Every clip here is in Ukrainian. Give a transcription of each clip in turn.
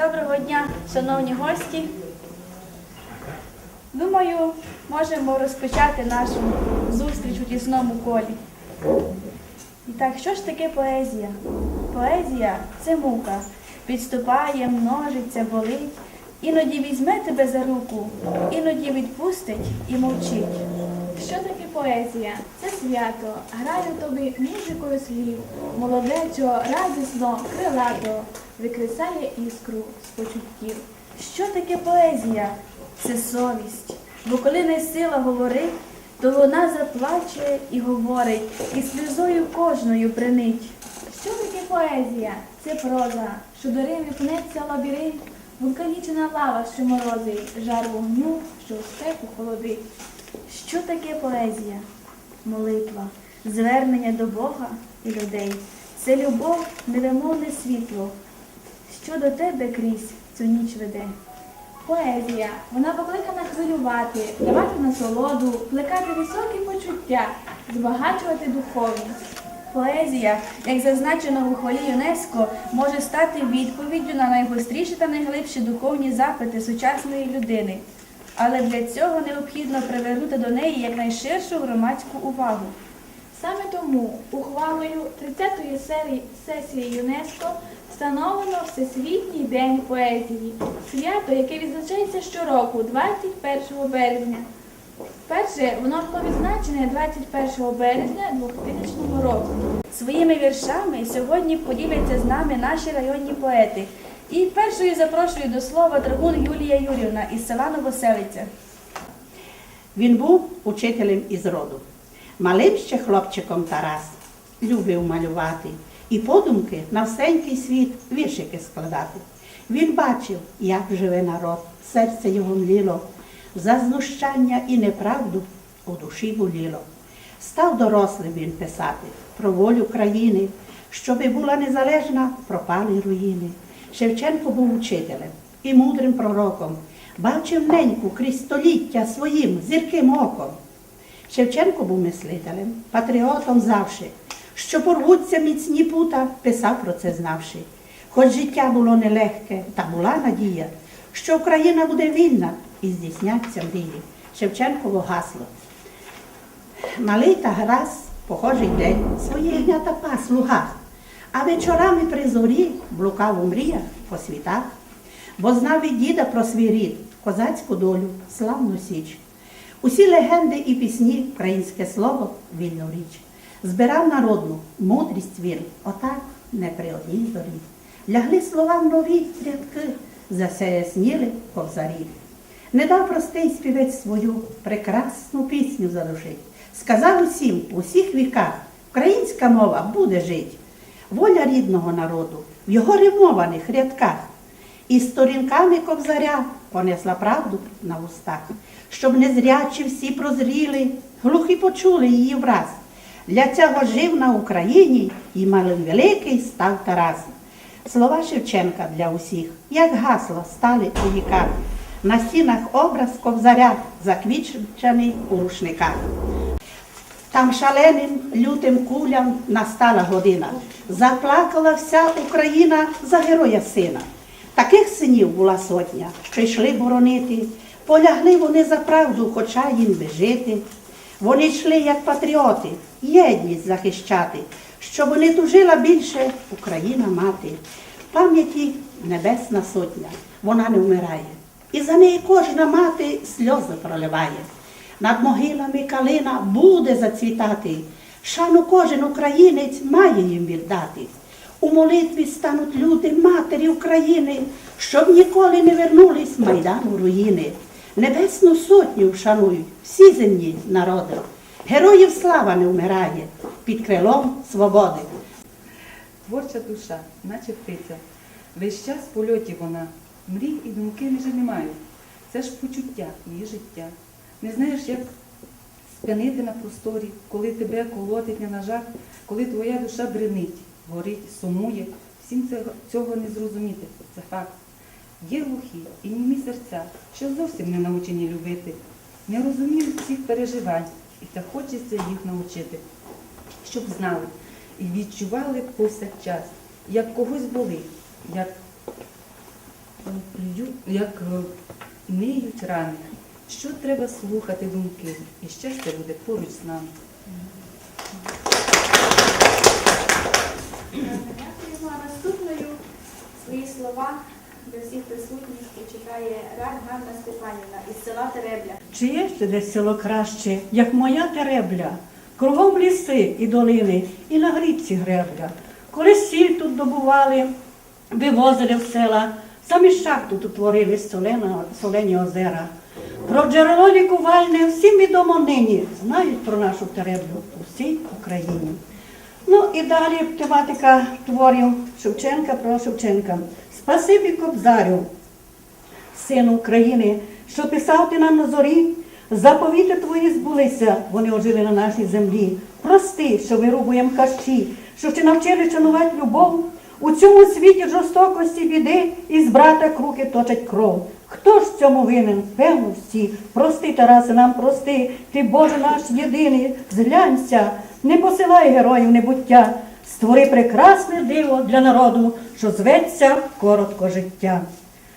Доброго дня, шановні гості. Думаю, можемо розпочати нашу зустріч у тісному колі. І так, що ж таке поезія? Поезія це мука. Підступає, множиться, болить. Іноді візьме тебе за руку, іноді відпустить і мовчить. Що таке поезія? Це свято. Грає тобі музикою слів, молодечо, радісно, крилато, викресає іскру з почуттів. Що таке поезія? Це совість. Бо коли не сила говорить, то вона заплаче і говорить, і сльозою кожною бренить. Що таке поезія? Це проза, що до Римі пнеться лабіринт, вулканічна лава, що морозить, жар вогню, що у спеку холодить. Що таке поезія? Молитва, звернення до Бога і людей. Це любов, невимовне світло, що до тебе крізь цю ніч веде. Поезія, вона покликана хвилювати, давати насолоду, плекати високі почуття, збагачувати духовність. Поезія, як зазначено у хвалі ЮНЕСКО, може стати відповіддю на найгостріші та найглибші духовні запити сучасної людини. Але для цього необхідно привернути до неї якнайширшу громадську увагу. Саме тому ухвалою 30-ї серії сесії ЮНЕСКО встановлено Всесвітній день поезії, свято, яке відзначається щороку, 21 березня. Перше, воно було відзначене 21 березня 2000 року. Своїми віршами сьогодні поділяться з нами наші районні поети. І першою запрошую до слова драгун Юлія Юрівна із села Новоселиця. Він був учителем із роду. Малим ще хлопчиком Тарас любив малювати і подумки на всенький світ віршики складати. Він бачив, як живе народ, серце його мліло, за знущання і неправду у душі боліло. Став дорослим він писати про волю країни, щоби була незалежна, пропали руїни. Шевченко був учителем і мудрим пророком, бачив неньку крізь століття своїм зірким оком. Шевченко був мислителем, патріотом завжди, що порвуться міцні пута, писав про це знавши. Хоч життя було нелегке, та була надія, що Україна буде вільна і здійсняться мрії. Шевченково гасло. Малий та Гарас, похожий день, своє ягнята пас в лугах, а вечорами при зорі блукав у мріях по світах, бо знав від діда про свій рід, козацьку долю, славну січ. Усі легенди і пісні, українське слово, вільну річ. Збирав народну мудрість він, отак не при одній зорі. Лягли словам нові рядки, засяясніли ковзарі. Не дав простий співець свою прекрасну пісню задушить. Сказав усім, у всіх віках, українська мова буде жить. Воля рідного народу в його римованих рядках. І сторінками ковзаря понесла правду на устах, щоб незрячі всі прозріли, глухі почули її враз. Для цього жив на Україні і малим великий став Тарас. Слова Шевченка для усіх, як гасло, стали у віках. На стінах образ ковзаря, заквічений у рушниках. Там шаленим лютим кулям настала година. Заплакала вся Україна за героя сина. Таких синів була сотня, що йшли боронити. Полягли вони за правду, хоча їм би жити. Вони йшли як патріоти, єдність захищати, щоб не тужила більше Україна мати. В пам'яті Небесна Сотня, вона не вмирає. І за неї кожна мати сльози проливає. Над могилами калина буде зацвітати. Шану кожен українець має їм віддати. У молитві стануть люди матері України, щоб ніколи не вернулись майдану руїни. Небесну сотню вшанують всі земні народи. Героїв слава не вмирає під крилом свободи. Творча душа, наче птиця. Весь час в польоті вона. Мрій і думки не мають. Це ж почуття, її життя. Не знаєш, як спинити на просторі, коли тебе колотить на жах, коли твоя душа бренить, горить, сумує. Всім цього, не зрозуміти. Це факт. Є глухі і німі серця, що зовсім не навчені любити, не розуміють всіх переживань, і так хочеться їх навчити, щоб знали і відчували повсякчас, як когось болить, як як е, миють рани. Що треба слухати думки, і щастя буде поруч з нами. Дякуємо. Наступною свої слова для всіх присутніх прочитає Рад Ганна Степанівна із села Теребля. Чи є ще десь село краще, як моя теребля? Кругом ліси і долини, і на грібці гребля. Коли сіль тут добували, вивозили в села, самі шахту тут творили солені озера. Про джерело лікувальне всім відомо нині, знають про нашу тереблю у всій Україні. Ну і далі тематика творів Шевченка про Шевченка. Спасибі Кобзарю, сину України, що писав ти нам на зорі, заповіти твої збулися, вони ожили на нашій землі. Прости, що вирубуєм хащі, що ти навчили шанувати любов. У цьому світі жорстокості біди із брата круки точать кров. Хто ж цьому винен? Певно, всі. Прости, Тарасе, нам прости, ти Боже наш єдиний, зглянься, не посилай героїв небуття, створи прекрасне диво для народу, що зветься коротко життя.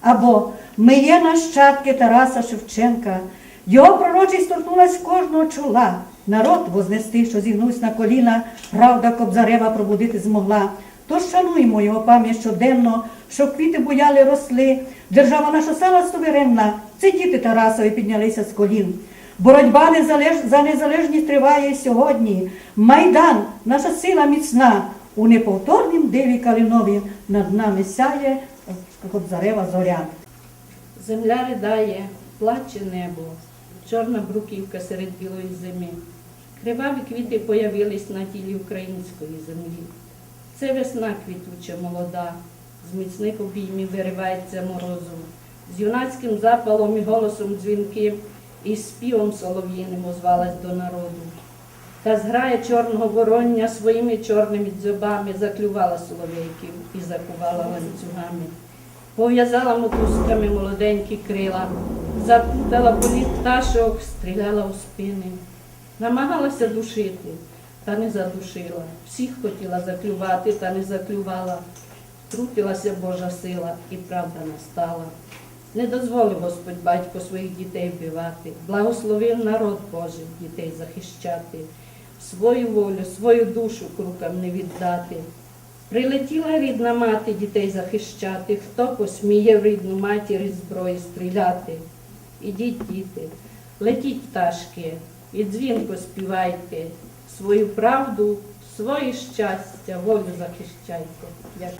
Або ми є нащадки Тараса Шевченка. Його пророчість торкнулась кожного чола. Народ вознести, що зігнусь на коліна, правда Кобзарева пробудити змогла. Тож шануймо його пам'ять щоденно, щоб квіти буяли росли. Держава наша сама суверенна, це діти Тарасові піднялися з колін. Боротьба незалеж... за незалежність триває сьогодні. Майдан, наша сила міцна. У неповторнім диві калинові над нами сяє Кобзарева зоря. Земля ридає, плаче небо, чорна бруківка серед білої зими. Криваві квіти появились на тілі української землі. Це весна квітуча молода, з міцних обіймів виривається морозом, з юнацьким запалом і голосом дзвінким і співом солов'їним озвалась до народу. Та зграя чорного вороння своїми чорними дзьобами заклювала соловейків і закувала ланцюгами. Пов'язала мотузками молоденькі крила, запутала політ пташок, стріляла у спини. Намагалася душити, та не задушила. Всіх хотіла заклювати, та не заклювала. Трутилася Божа сила, і правда настала. Не дозволив Господь батько своїх дітей вбивати, благословив народ Божий дітей захищати, свою волю, свою душу крукам не віддати. Прилетіла рідна мати дітей захищати, хто посміє в рідну матір із зброї стріляти. Ідіть, діти, летіть пташки, і дзвінко співайте, свою правду, своє щастя, волю захищайте. Дякую.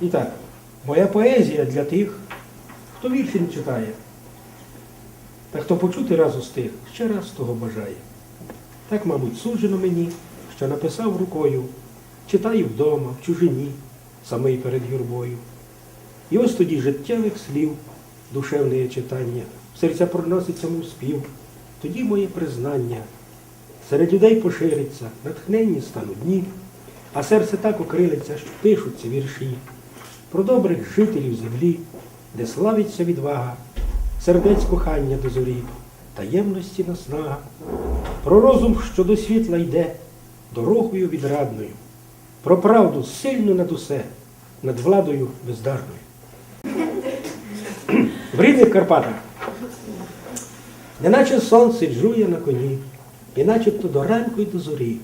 І так, моя поезія для тих, хто вірші не читає, та хто почути раз устиг, ще раз того бажає. Так, мабуть, суджено мені, що написав рукою, читаю вдома, в чужині, самий перед юрбою. І ось тоді життєвих слів, душевне читання, в серця проноситься мов спів, тоді моє признання. Серед людей пошириться, натхненні стануть дні, а серце так окрилиться, що пишуться вірші. Про добрих жителів землі, де славиться відвага, сердець кохання до зорі, таємності наснага, про розум, що до світла йде, дорогою відрадною, про правду сильну над усе, над владою бездарною. В рідних Карпатах, неначе сонце джує на коні, і начебто до ранку й до зорі.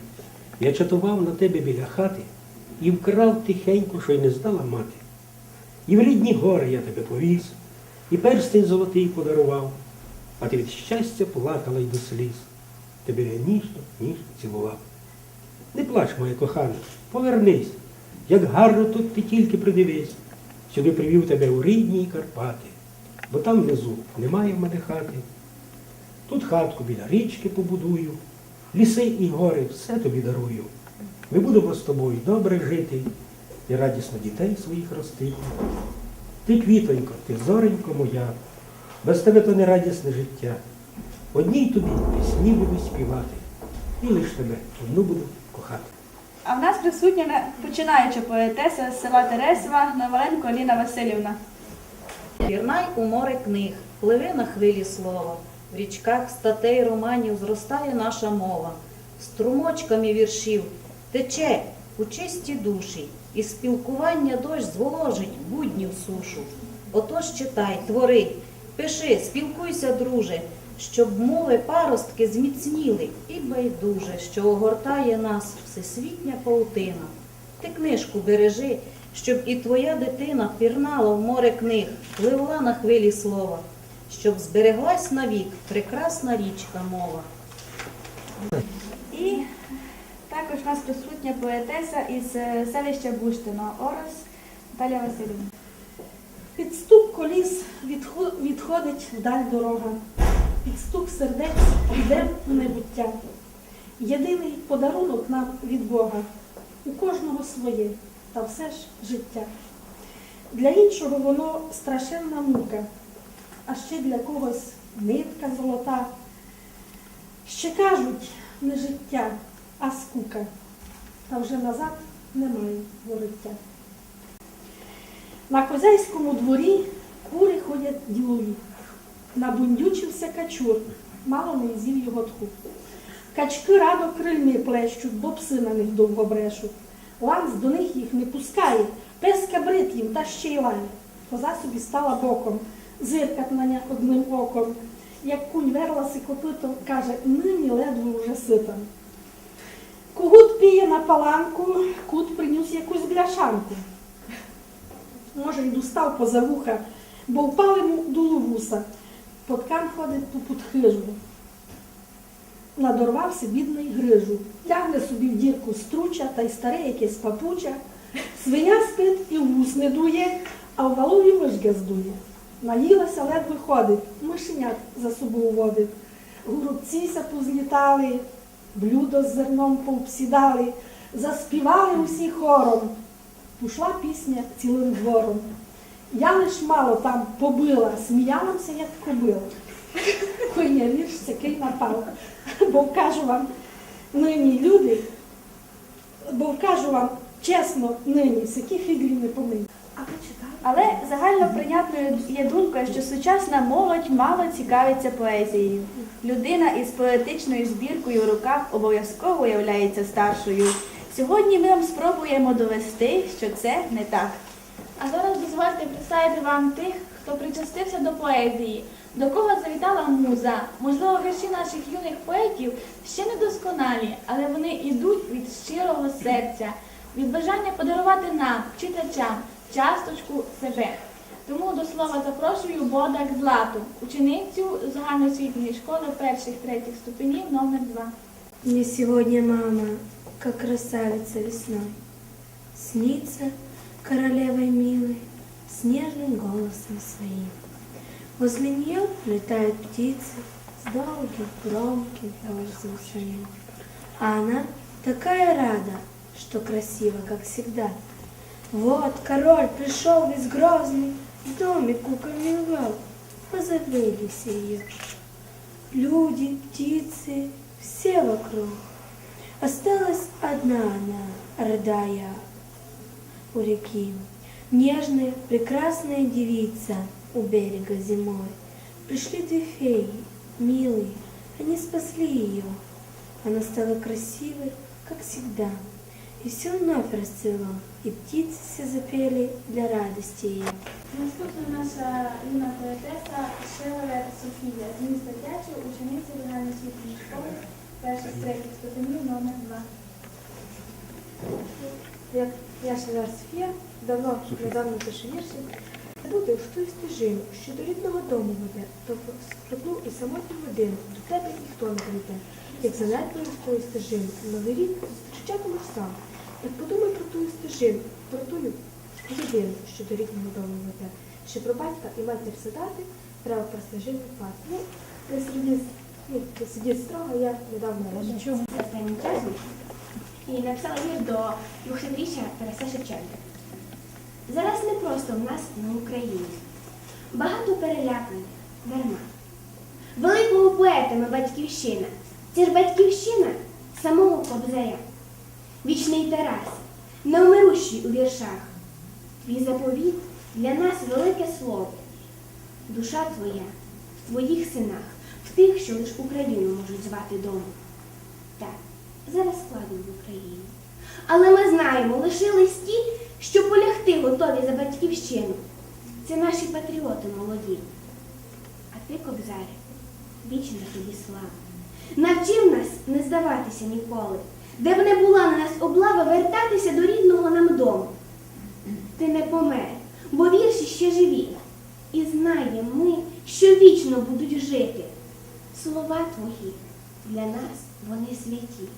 Я чатував на тебе біля хати і вкрав тихенько, що й не знала мати. І в рідні гори я тебе повіз, і перстень золотий подарував, а ти від щастя плакала й до сліз. Тебе я ніжно, ніжно цілував. Не плач, моя кохана, повернись, як гарно тут ти тільки придивись. Сюди привів тебе у рідні Карпати, бо там внизу немає в мене хати. Тут хатку біля річки побудую, ліси і гори все тобі дарую. Ми будемо з тобою добре жити і радісно дітей своїх ростити. Ти, квітонько, ти зоренько моя, без тебе то не радісне життя. Одній тобі пісні буду співати, і лиш тебе одну буду кохати. А в нас присутня починаюча поетеса з села Тересова Новаленко Аліна Васильівна. Пірнай у море книг, пливе на хвилі слова. В річках статей романів зростає наша мова. Струмочками віршів тече у чисті душі, і спілкування дощ зволожить буднів сушу. Отож читай, твори, пиши, спілкуйся, друже, щоб мови паростки зміцніли і байдуже, що огортає нас всесвітня паутина. Ти книжку бережи, щоб і твоя дитина пірнала в море книг, пливла на хвилі слова, щоб збереглась навік прекрасна річка мова. І також у нас присутня поетеса із е, селища Буштино, Орос Наталя Васильівна. Під стук коліс відходить вдаль дорога, під стук сердець йде в небуття. Єдиний подарунок нам від Бога у кожного своє, та все ж життя. Для іншого воно страшенна мука, а ще для когось нитка золота. Ще кажуть, не життя, а скука, та вже назад немає вороття. На козейському дворі кури ходять ділові. Набундючився качур, мало не з'їв його тху. Качки радо крильми плещуть, бо пси на них довго брешуть. Ланц до них їх не пускає, пес кабрит їм та ще й лає. Коза собі стала боком, зиркать на них одним оком. Як кунь верласи копитом, каже, нині ледве уже ситом. Когут піє на паланку, кут приніс якусь бляшанку. Може, й достав поза вуха, бо впав йому дуло вуса. Поткан ходить тупут хижу. Надорвався бідний грижу. Тягне собі в дірку струча та й старе якесь папуча. Свиня спить і вус не дує, а в валові мишка здує. Наїлася, ледве ходить, мишенят за собою водить. Голубціся позлітали, блюдо з зерном повсідали, заспівали усі хором. Пішла пісня цілим двором. Я лиш мало там побила, сміялася, як кобила. Хуйня вірш такий напав. Бо кажу вам, нині люди, бо кажу вам, чесно, нині, всякі фіглі не помиють. Але загально прийнятною є думкою, що сучасна молодь мало цікавиться поезією. Людина із поетичною збіркою в руках обов'язково являється старшою. Сьогодні ми вам спробуємо довести, що це не так. А зараз дозвольте представити вам тих, хто причастився до поезії, до кого завітала муза. Можливо, вірші наших юних поетів ще не досконалі, але вони йдуть від щирого серця, від бажання подарувати нам, читачам, часточку себе. Тому до слова запрошую Бодак Злату, ученицю загальноосвітньої школи перших третіх ступенів номер 2 Мне сегодня мама, как красавица весной, Снится королевой милой, с нежным голосом своим. Возле нее летают птицы с долгим, громким голосом своим. А она такая рада, что красиво, как всегда. вот король пришел весь грозный, в кукольный угол, позабыли ее. Люди, птицы, все вокруг. Осталась одна она, рыдая у реки. Нежная, прекрасная девица у берега зимой. Пришли две феи, милые, они спасли ее. Она стала красивой, как всегда, и все вновь расцвело, птицы все запели для радости ее. Наступна наша юна поетеса Шевелер Софія з міста Тячі, учениця загальноосвітньої школи перших третіх ступенів номер 2 Як я Шеляр Софія, давно недавно пишу вірші. Буде ту стежину, що до рідного дому веде, то скрутну і самотню годину до тебе ніхто не прийде. Як занедбаєш тою стежину, новий рік зустрічатимеш сам. Як подумай про тую стежину, про тую людину, що до рідного дому веде. Ще про батька і матір задати, треба про стежину пати. Ну, не сидіть, ну, не сидіть строго, я недавно речі. останнім часом і написала вір до 200-річчя Тараса Шевченка. Зараз не просто в нас на Україні. Багато переляканих, дарма. Великого поета ми батьківщина. Це ж батьківщина самого Кобзаря. Вічний Тарас, невмирущий у віршах. Твій заповіт для нас велике слово. Душа твоя в твоїх синах, в тих, що лиш Україну можуть звати домом. Так, зараз складно в Україні. Але ми знаємо, лишились ті, що полягти готові за батьківщину. Це наші патріоти молоді. А ти, Кобзарю, вічна тобі слава. Навчив нас не здаватися ніколи, де б не була на нас облава вертатися до рідного нам дому. Ти не помер, бо вірші ще живі. І знаємо ми, що вічно будуть жити. Слова твої для нас вони святі.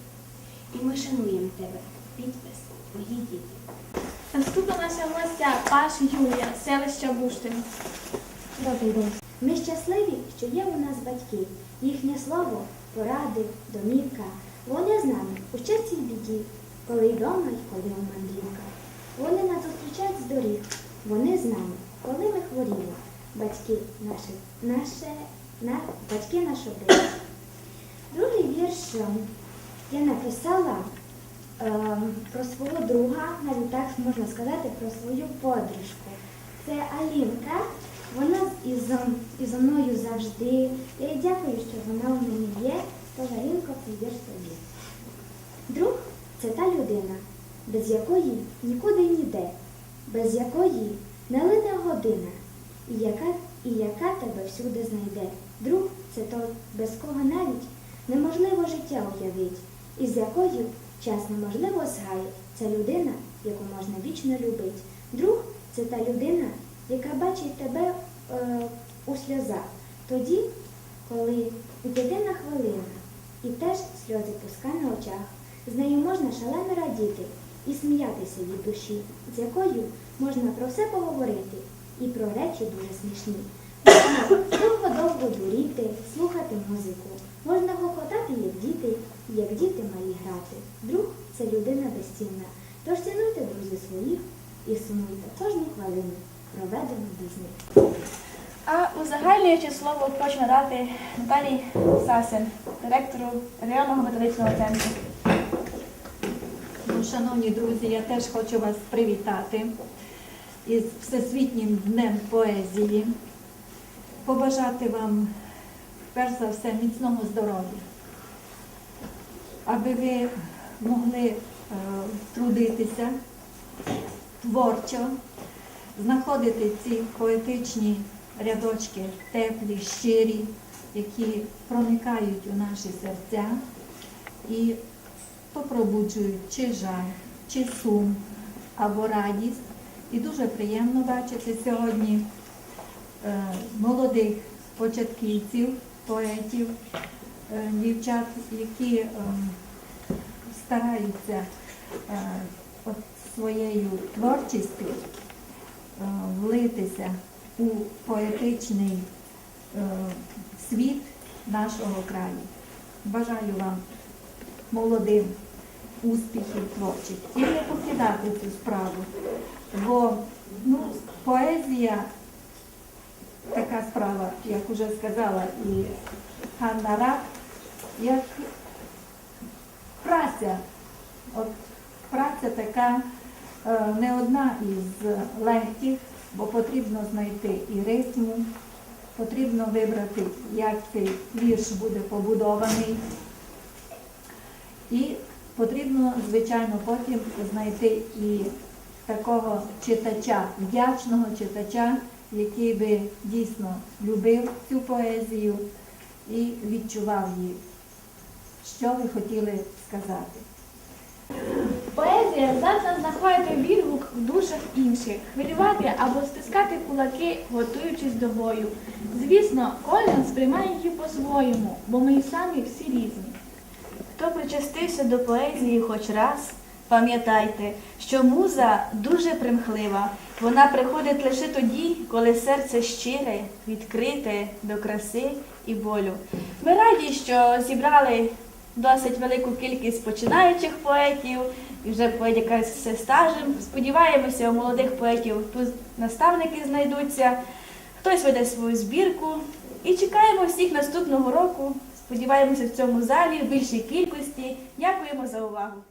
І ми шануємо тебе. Підпис твої діти. Наступна наша гостя Паш Юлія, селище Буштин. Добрий день. Ми щасливі, що є у нас батьки. Їхнє слово, поради, домівка. Вони з нами у щасті й біді, коли вдома й коли у мандрівках. Вони нас зустрічають з доріг. Вони з нами, коли ми хворіли. Батьки наші, наше, на, батьки нашого. Другий вірш я написала ем, про свого друга, навіть так можна сказати, про свою подружку. Це Алінка. Вона із, із мною завжди. Я дякую, що вона у мене є. Алінко, це вірш тобі. Друг це та людина, без якої нікуди ніде, без якої не лине година, і яка, і яка тебе всюди знайде. Друг це то, без кого навіть неможливо життя уявить, і з якою час неможливо згаять. Це людина, яку можна вічно любить. Друг це та людина, яка бачить тебе е, у сльозах. Тоді, коли єдина хвилина, і теж сльози пуска на очах. З нею можна шалено радіти і сміятися від душі, з якою можна про все поговорити і про речі дуже смішні. Довго-довго дуріти, слухати музику. Можна гохотати, як діти, як діти малі грати. Друг це людина безцінна. Тож цінуйте друзі своїх і сумуйте кожну хвилину, проведену без них. А узагальнюючи слово хочу надати Наталії Сасин, директору районного методичного центру. Ну, Шановні друзі, я теж хочу вас привітати із Всесвітнім днем поезії, побажати вам перш за все міцного здоров'я, аби ви могли е, трудитися творчо, знаходити ці поетичні рядочки теплі, щирі, які проникають у наші серця і то пробуджують чи жаль, чи сум або радість. І дуже приємно бачити сьогодні е, молодих початківців, поетів, е, дівчат, які е, стараються своєю творчістю влитися у поетичний е, світ нашого краю. Бажаю вам молодим успіхів творчих і не покидати цю справу. Бо ну, поезія така справа, як уже сказала і Ганна Рак, як праця. От праця така е, не одна із легких, бо потрібно знайти і ритму, потрібно вибрати, як цей вірш буде побудований. І потрібно, звичайно, потім знайти і такого читача, вдячного читача, який би дійсно любив цю поезію і відчував її, що ви хотіли сказати. Поезія здатна знаходити відгук в душах інших, хвилювати або стискати кулаки, готуючись до бою. Звісно, кожен сприймає її по-своєму, бо ми й самі всі різні. Хто причастився до поезії хоч раз, пам'ятайте, що муза дуже примхлива. Вона приходить лише тоді, коли серце щире, відкрите до краси і болю. Ми раді, що зібрали досить велику кількість починаючих поетів і вже поетів якраз стажем. Сподіваємося, у молодих поетів тут наставники знайдуться, хтось веде свою збірку. І чекаємо всіх наступного року. Сподіваємося в цьому залі в більшій кількості. Дякуємо за увагу.